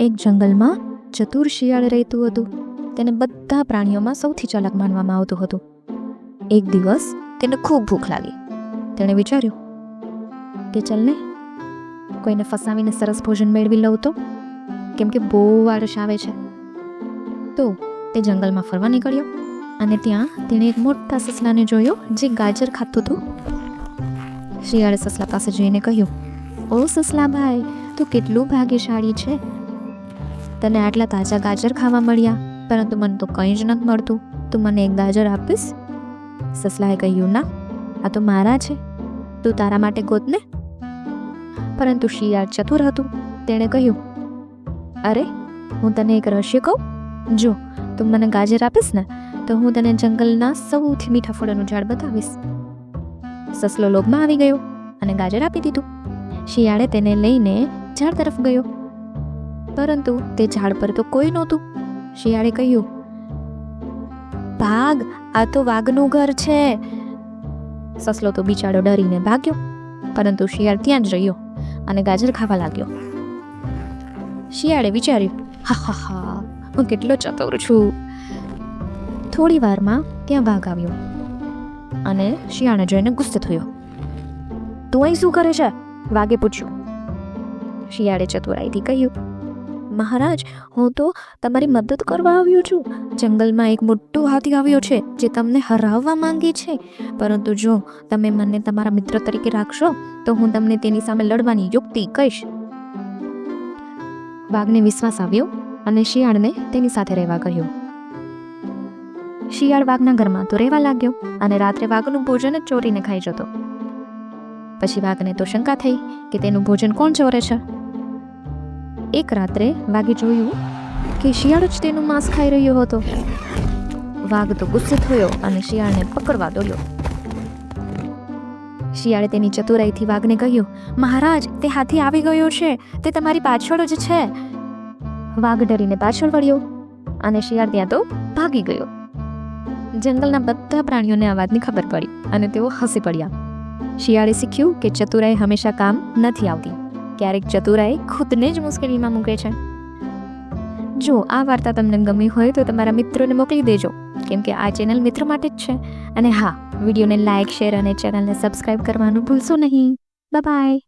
એક જંગલમાં ચતુર શિયાળ રહેતું હતું. તેને બધા પ્રાણીઓમાં સૌથી ચાલાક માનવામાં આવતું હતું. એક દિવસ તેને ખૂબ ભૂખ લાગી. તેણે વિચાર્યું, કે ચલને કોઈને ફસાવીને સરસ ભોજન મેળવી લઉં તો? કેમ કે બહુ આળસ આવે છે. તો તે જંગલમાં ફરવા નીકળ્યો અને ત્યાં તેણે એક મોટા સસલાને જોયો જે ગાજર ખાતું હતું. શિયાળે સસલા પાસે જઈને કહ્યું, ઓ સસલાભાઈ, તું કેટલું ભાગ્યશાળી છે. તને આટલા તાજા ગાજર ખાવા મળ્યા, પરંતુ મને તો કંઈ જ નથી મળતું. તું મને એક ગાજર આપીશ? સસલાએ કહ્યું, ના, આ તો મારા છે. તું તારા માટે ગોત ને પરંતુ શિયાળ ચતુર હતું. તેણે કહ્યું, અરે, હું તને એક રહસ્ય કહું? જો, તું મને ગાજર આપીશ ને, તો હું તને જંગલના સૌથી મીઠા ફળોનું ઝાડ બતાવીશ. સસલો લોભમાં આવી ગયો અને ગાજર આપી દીધું. શિયાળે તેને લઈને ઝાડ તરફ ગયો. પરંતુ તે ઝાડ પર તો કોઈ નહોતું. શિયાળે કહ્યું, ભાગ, આ તો વાઘનું ઘર છે. સસલો તો બિચારો ડરીને ભાગ્યો, પરંતુ શિયાળ ત્યાં જ રહ્યો અને ગાજર ખાવા લાગ્યો. શિયાળે વિચાર્યું, હા હા હા, હું કેટલો ચતુર છું. થોડી વારમાં ત્યાં વાઘ આવ્યો અને શિયાળને જોઈને ગુસ્સે થયો. તું અહીં શું કરે છે? વાઘે પૂછ્યું. શિયાળે ચતુરાઈથી કહ્યું મહારાજ, હું તો તમારી મદદ કરવા આવ્યો છું. જંગલમાં એક મોટો હાથી આવ્યો છે, જે તમને હરાવવા માંગે છે. પરંતુ જો તમે મને તમારા મિત્ર તરીકે રાખશો, તો હું તમને તેની સામે લડવાની યુક્તિ કહીશ. વાઘને વિશ્વાસ આવ્યો અને શિયાળને તેની સાથે રહેવા કહ્યું. શિયાળ વાઘના ઘરમાં તો રહેવા લાગ્યો અને રાત્રે વાઘનું ભોજન જ ચોરીને ખાઈ જતો. પછી વાઘને તો શંકા થઈ કે તેનું ભોજન કોણ ચોરે છે? એક રાત્રે વાઘે જોયું કે શિયાળ જ તેનું માંસ ખાઈ રહ્યો હતો. વાઘ તો ગુસ્સે થયો અને શિયાળને પકડવા દોડ્યો. શિયાળે તેની ચતુરાઈથી વાઘને કહ્યું, મહારાજ, તે હાથી આવી ગયો છે. તે તમારી પાછળ જ છે. વાઘ ડરીને પાછળ વળ્યો અને શિયાળ ત્યાં તો ભાગી ગયો. જંગલના બધા પ્રાણીઓને આ વાતની ખબર પડી અને તેઓ હસી પડ્યા. શિયાળે શીખ્યું કે ચતુરાઈ હંમેશા કામ નથી આવતી. ક્યારેક ચતુરાઈ ખુદને જ મુશ્કેલીમાં મૂકે છે. જો આ વાર્તા તમને ગમી હોય તો તમારા મિત્રોને મોકલી દેજો, કેમ કે આ ચેનલ મિત્રો માટે જ છે. અને હા, વિડીયોને લાઇક શેર અને ચેનલને સબસ્ક્રાઇબ કરવાનું ભૂલશો નહીં. બાય